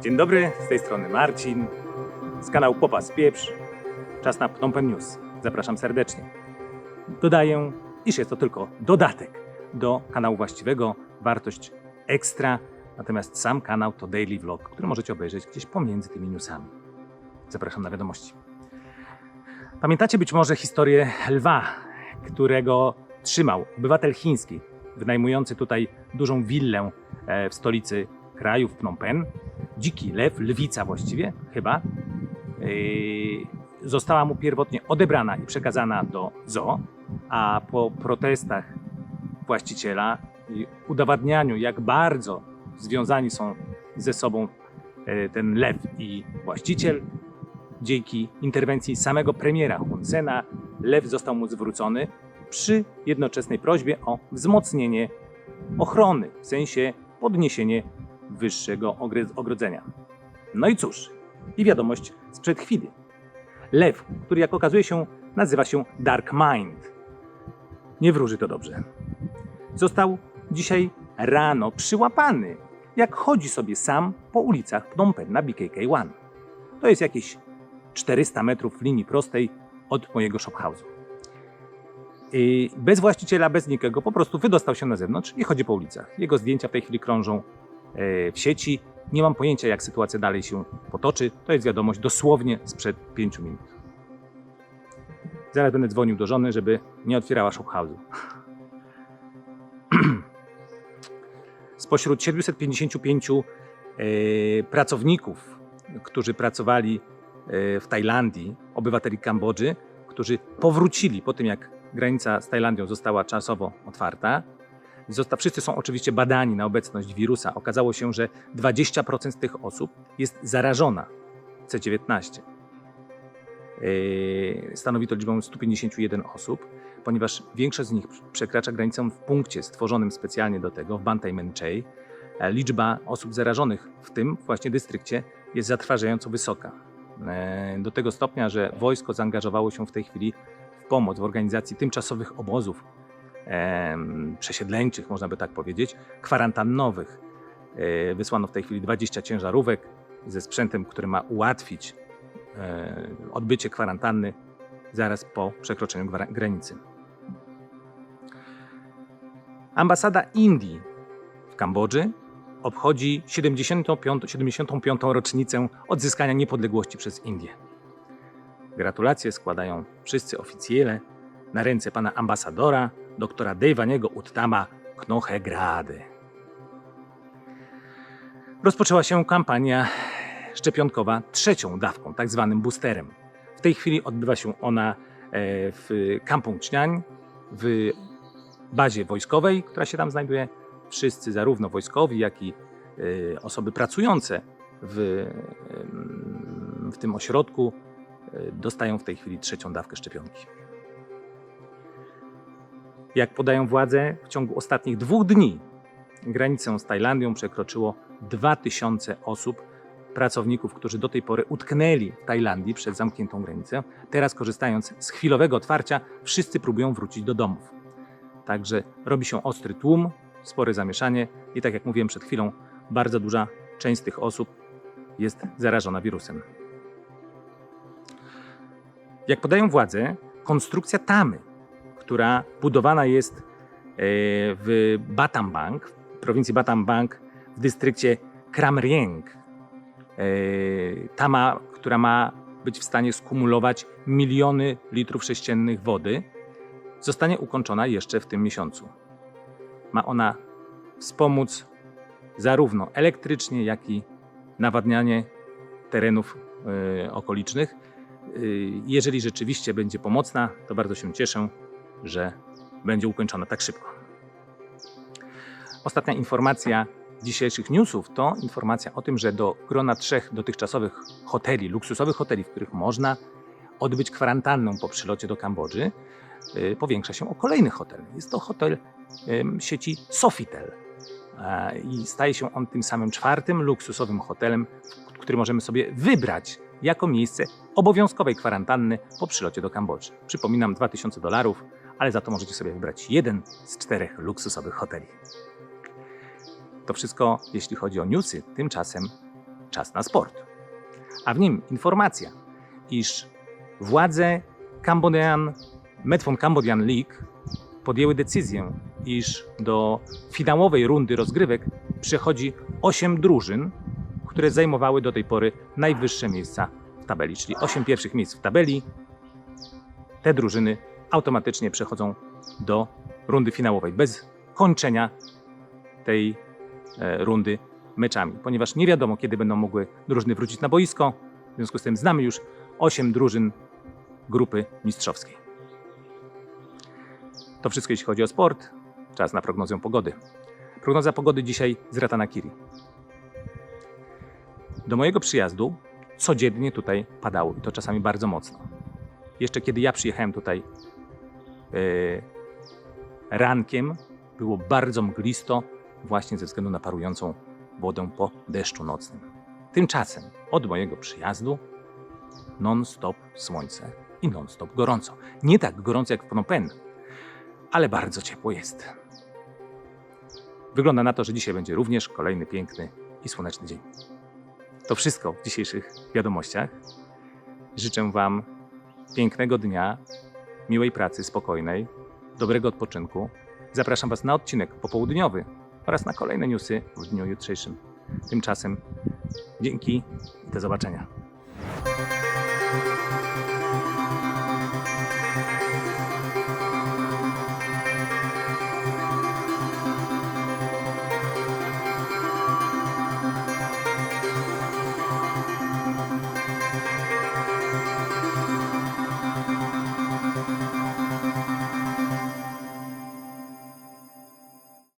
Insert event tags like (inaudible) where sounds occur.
Dzień dobry, z tej strony Marcin, z kanału Popas Pieprz. Czas na Phnom Penh News. Zapraszam serdecznie. Dodaję, iż jest to tylko dodatek do kanału właściwego, wartość ekstra, natomiast sam kanał to daily vlog, który możecie obejrzeć gdzieś pomiędzy tymi newsami. Zapraszam na wiadomości. Pamiętacie być może historię lwa, którego trzymał obywatel chiński, wynajmujący tutaj dużą willę e, w stolicy kraju, w Phnom Penh. Dziki lew, lwica właściwie, chyba, yy, została mu pierwotnie odebrana i przekazana do zoo, a po protestach właściciela i udowadnianiu, jak bardzo związani są ze sobą e, ten lew i właściciel, dzięki interwencji samego premiera Hun Sena, lew został mu zwrócony przy jednoczesnej prośbie o wzmocnienie ochrony, w sensie podniesienie wyższego ogrodzenia. No i cóż, i wiadomość sprzed chwili. Lew, który jak okazuje się nazywa się Dark Mind. Nie wróży to dobrze. Został dzisiaj rano przyłapany, jak chodzi sobie sam po ulicach Phnom Penh na BKK-1. To jest jakieś 400 metrów linii prostej od mojego shophouse'u. Bez właściciela, bez nikogo, po prostu wydostał się na zewnątrz i chodzi po ulicach. Jego zdjęcia w tej chwili krążą w sieci. Nie mam pojęcia, jak sytuacja dalej się potoczy. To jest wiadomość dosłownie sprzed 5 minut. Zaraz będę dzwonił do żony, żeby nie otwierała shophouse'u. (clears throat) Spośród 755 e, pracowników, którzy pracowali e, w Tajlandii, obywateli Kambodży, którzy powrócili po tym, jak granica z Tajlandią została czasowo otwarta. Zosta, wszyscy są oczywiście badani na obecność wirusa. Okazało się, że 20% z tych osób jest zarażona C19. Yy, Stanowi to liczbę 151 osób, ponieważ większość z nich przekracza granicę w punkcie stworzonym specjalnie do tego, w Bantai Menchei. E, Liczba osób zarażonych w tym właśnie dystrykcie jest zatrważająco wysoka. E, Do tego stopnia, że wojsko zaangażowało się w tej chwili w pomoc w organizacji tymczasowych obozów przesiedleńczych, można by tak powiedzieć, kwarantannowych. E, Wysłano w tej chwili 20 ciężarówek ze sprzętem, który ma ułatwić e, odbycie kwarantanny zaraz po przekroczeniu granicy. Ambasada Indii w Kambodży obchodzi 75, 75. rocznicę odzyskania niepodległości przez Indię. Gratulacje składają wszyscy oficjele na ręce pana ambasadora, doktora Dejwaniego Uttama Knochegrady. Rozpoczęła się kampania szczepionkowa trzecią dawką, tak zwanym boosterem. W tej chwili odbywa się ona e, w Kampung Chnian, w bazie wojskowej, która się tam znajduje. Wszyscy, zarówno wojskowi, jak i e, osoby pracujące w, em, w tym ośrodku, e, dostają w tej chwili trzecią dawkę szczepionki. Jak podają władze, w ciągu ostatnich dwóch dni granicę z Tajlandią przekroczyło 2000 osób, pracowników, którzy do tej pory utknęli w Tajlandii przed zamkniętą granicę. Teraz, korzystając z chwilowego otwarcia, wszyscy próbują wrócić do domów. Także robi się ostry tłum, spore zamieszanie i tak jak mówiłem przed chwilą, bardzo duża część z tych osób jest zarażona wirusem. Jak podają władze, konstrukcja tamy, która budowana jest e, w Battambang, w prowincji Battambang, w dystrykcie Kramrieng, tama, która ma być w stanie skumulować miliony litrów sześciennych wody, zostanie ukończona jeszcze w tym miesiącu. Ma ona wspomóc zarówno elektrycznie, jak i nawadnianie terenów e, okolicznych. E, Jeżeli rzeczywiście będzie pomocna, to bardzo się cieszę, że będzie ukończona tak szybko. Ostatnia informacja dzisiejszych newsów to informacja o tym, że do grona trzech dotychczasowych hoteli, luksusowych hoteli, w których można odbyć kwarantannę po przylocie do Kambodży, y, powiększa się o kolejny hotel. Jest to hotel sieci Sofitel i staje się on tym samym czwartym luksusowym hotelem, który możemy sobie wybrać jako miejsce obowiązkowej kwarantanny po przylocie do Kambodży. Przypominam 2000 dolarów, ale za to możecie sobie wybrać jeden z czterech luksusowych hoteli. To wszystko, jeśli chodzi o newsy. Tymczasem Czas na sport. A w nim informacja, iż władze Cambodian, Medfon Cambodian League podjęły decyzję, iż do finałowej rundy rozgrywek przechodzi 8 drużyn, które zajmowały do tej pory najwyższe miejsca w tabeli, czyli 8 pierwszych miejsc w tabeli. Te drużyny automatycznie przechodzą do rundy finałowej bez kończenia tej e, rundy meczami, ponieważ nie wiadomo, kiedy będą mogły drużyny wrócić na boisko. W związku z tym znamy już 8 drużyn grupy mistrzowskiej. To wszystko jeśli chodzi o sport. Czas na prognozę pogody. Prognoza pogody dzisiaj z Ratanakiri. Do mojego przyjazdu codziennie tutaj padało i to czasami bardzo mocno. Jeszcze kiedy ja przyjechałem tutaj rankiem, było bardzo mglisto właśnie ze względu na parującą wodę po deszczu nocnym. Tymczasem od mojego przyjazdu non-stop słońce i non-stop gorąco. Nie tak gorąco jak w Phnom Penh, ale bardzo ciepło jest. Wygląda na to, że dzisiaj będzie również kolejny piękny i słoneczny dzień. To wszystko w dzisiejszych wiadomościach. Życzę Wam pięknego dnia, miłej pracy, spokojnej, dobrego odpoczynku. Zapraszam Was na odcinek popołudniowy oraz na kolejne newsy w dniu jutrzejszym. Tymczasem dzięki i do zobaczenia.